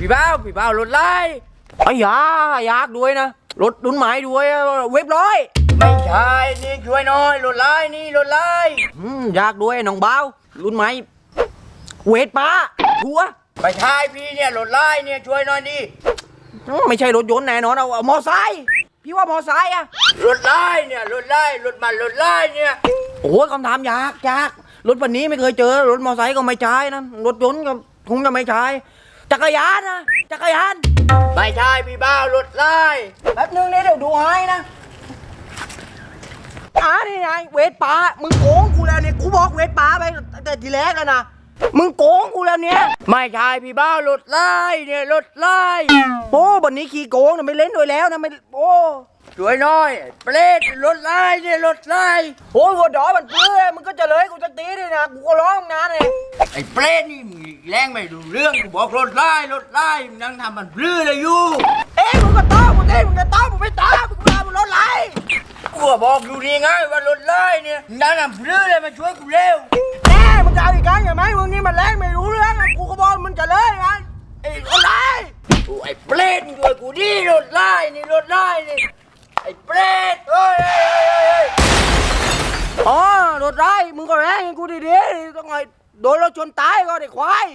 พี่บ้าวพี่บ้าวรถไล่ไอ้ยาอยากด้วยนะรถรุ่นใหม่ด้วยอะเว็บร้อยไม่ใช่นี่ช่วยหน่อยรถไล่นี่รถไล่อืมอยากด้วยน้องเบาวรุ่นใหม่เวทป้าทัวร์ไม่ใช่พี่เนี่ยรถไล่เนี่ยช่วยหน่อยดิอืมไม่ใช่รถยนต์แน่นอนเอาเอามอไซค์พี่ว่ามอไซค์อะรถไล่เนี่ยรถไล่รถมันรถไล่เนี่ยโอ้ยคำถามยากยากรถวันนี้ไม่เคยเจอรถมอไซค์ก็ไม่ใช้นะรถยนต์ก็คงจะไม่ใช้ จักรยานนะจักรยาน ไม่ใช่พี่บ้าวรถไล่แป๊บนึงนี่เดี๋ยวดูให้นะอ่านี่ไงเวทป้ามึงโกงกูแล้วเนี่ยกูบอกเวทป้าไปตั้งแต่ทีแรกแล้วนะมึงโกงกูแล้วเนี่ยไม่ใช่พี่บ้าวรถไล่เนี่ยรถไล่โอ้วันนี้ขี่โกงนะไม่เล่นด้วยแล้วนะไม่โอ้ช่วยหน่อยเปรตรถไล่เนี่ยรถไล่โหหัวดอมันเพื่อมึงก็จะเลยกูจะตีด้วยนะกูก็ร้องงานเลย ไอ้เปรตนี่มึงแรงไม่ดูเรื่องกูบอกรถไล่รถไล่มึงนั่งทำมันพลื้อเลยอยู่เอ้ยมึงก็ต้อมึงเอ้ยมึงจะต้อมึงไม่ต้อมึงมามึงรถไหลกูก็บอกอยู่นี่ไงว่ารถไล่เนี่ยมึงนั่งทำพลื้อเลยมาช่วยกูเร็วแน่มึงจะเอาอีกครั้งใช่ไหมมึงนี่มันแรงไม่รู้เรื่องกูก็บอกมึงจะเลยนะไอ้รถไลโอ้ไอ้เปรตมึงช่วยกูดิรถไล่นี่รถไล่นี่ไอ้เปรตเฮ้ยเฮ้ยเฮ้ยเฮ้ยอ๋อรถไหลมึงก็แรงให้กูดีๆต้องไง โดนรถชนตายก็ได้ควาย